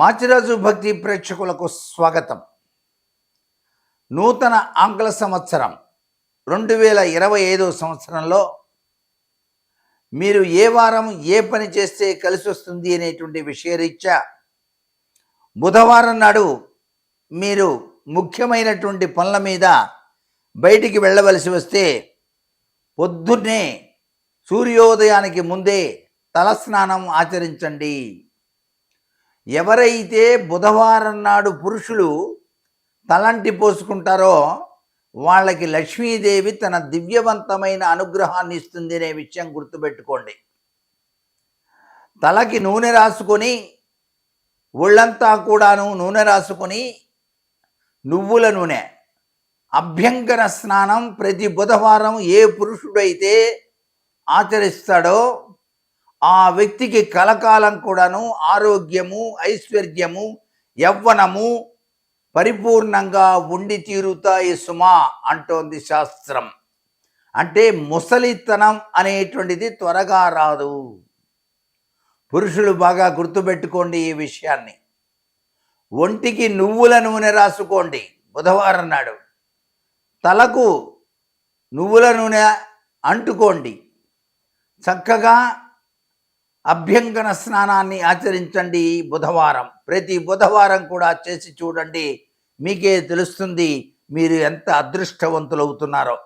మాచిరాజు భక్తి ప్రేక్షకులకు స్వాగతం. నూతన ఆంగ్ల సంవత్సరం రెండు వేల ఇరవై ఐదో సంవత్సరంలో మీరు ఏ వారం ఏ పని చేస్తే కలిసి వస్తుంది అనేటువంటి విషయరీత్యా బుధవారం నాడు మీరు ముఖ్యమైనటువంటి పనుల మీద బయటికి వెళ్ళవలసి వస్తే పొద్దున్నే సూర్యోదయానికి ముందే తలస్నానం ఆచరించండి. ఎవరైతే బుధవారం నాడు పురుషులు తలంటి పోసుకుంటారో వాళ్ళకి లక్ష్మీదేవి తన దివ్యవంతమైన అనుగ్రహాన్ని ఇస్తుంది అనే విషయం గుర్తుపెట్టుకోండి. తలకి నూనె రాసుకొని ఒళ్ళంతా కూడాను నూనె రాసుకొని నువ్వుల నూనె అభ్యంకర స్నానం ప్రతి బుధవారం ఏ పురుషుడైతే ఆచరిస్తాడో ఆ వ్యక్తికి కలకాలం కూడాను ఆరోగ్యము ఐశ్వర్యము యవ్వనము పరిపూర్ణంగా ఉండి తీరుతాయి సుమా అంటోంది శాస్త్రం. అంటే ముసలితనం అనేటువంటిది త్వరగా రాదు. పురుషులు బాగా గుర్తుపెట్టుకోండి ఈ విషయాన్ని. ఒంటికి నువ్వుల నూనె రాసుకోండి. బుధవారం నాడు తలకు నువ్వుల నూనె అంటుకోండి. చక్కగా అభ్యంగన స్నానాన్ని ఆచరించండి బుధవారం. ప్రతి బుధవారం కూడా చేసి చూడండి. మీకే తెలుస్తుంది మీరు ఎంత అదృష్టవంతులవుతున్నారో.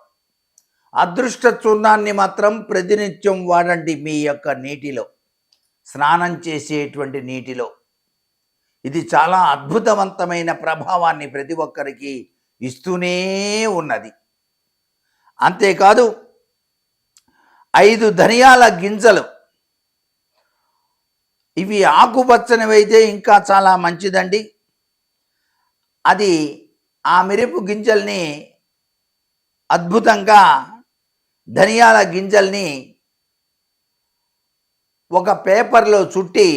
అదృష్ట చూర్ణాన్ని మాత్రం ప్రతినిత్యం వాడండి మీ యొక్క నీటిలో. స్నానం చేసేటువంటి నీటిలో. ఇది చాలా అద్భుతవంతమైన ప్రభావాన్ని ప్రతి ఒక్కరికి ఇస్తూనే ఉన్నది. అంతేకాదు ఐదు ధనియాల గింజలు ఇవి ఆకుపచ్చనివైతే ఇంకా చాలా మంచిదండి. అది ఆ మిరపు గింజల్ని అద్భుతంగా ధనియాల గింజల్ని ఒక పేపర్లో చుట్టి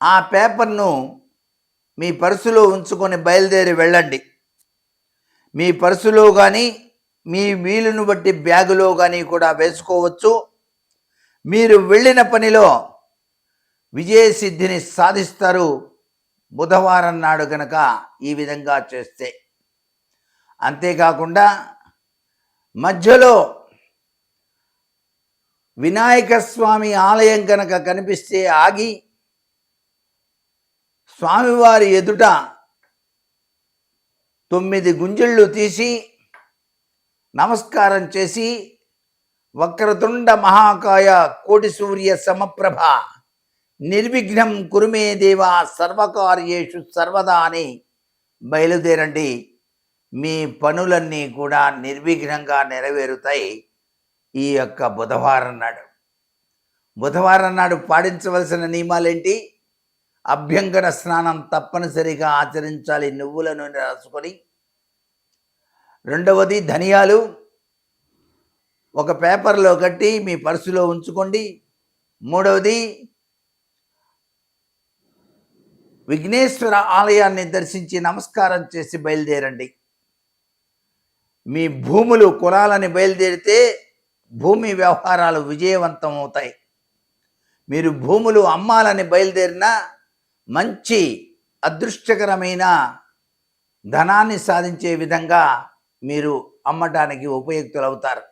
ఆ పేపర్ను మీ పర్సులో ఉంచుకొని బయలుదేరి వెళ్ళండి. మీ పర్సులో కానీ మీ వీలును బట్టి బ్యాగులో కానీ కూడా వేసుకోవచ్చు. మీరు వెళ్ళిన పనిలో విజయసిద్ధిని సాధిస్తారు. బుధవారం నాడు గనక ఈ విధంగా చేస్తే. అంతేకాకుండా మధ్యలో వినాయక స్వామి ఆలయం కనుక కనిపిస్తే ఆగి స్వామివారి ఎదుట తొమ్మిది గుంజళ్ళు తీసి నమస్కారం చేసి వక్రతుండ మహాకాయ కోటి సూర్య సమప్రభ. నిర్విఘ్నం కురుమే దేవ సర్వకార్యేషు సర్వదా అని బయలుదేరండి. మీ పనులన్నీ కూడా నిర్విఘ్నంగా నెరవేరుతాయి. ఈ యొక్క బుధవారం నాడు. బుధవారం నాడు పాటించవలసిన నియమాలేంటి? అభ్యంకర స్నానం తప్పనిసరిగా ఆచరించాలి నువ్వుల నూనె రాసుకొని. రెండవది ధనియాలు. ఒక పేపర్లో కట్టి మీ పర్సులో ఉంచుకోండి. మూడవది విఘ్నేశ్వర ఆలయాన్ని దర్శించి నమస్కారం చేసి బయలుదేరండి. మీ భూములు కులాలని బయలుదేరితే భూమి వ్యవహారాలు విజయవంతం అవుతాయి. మీరు భూములు అమ్మాలని బయలుదేరినా మంచి అదృష్టకరమైన ధనాన్ని సాధించే విధంగా మీరు అమ్మటానికి ఉపయుక్తులవుతారు.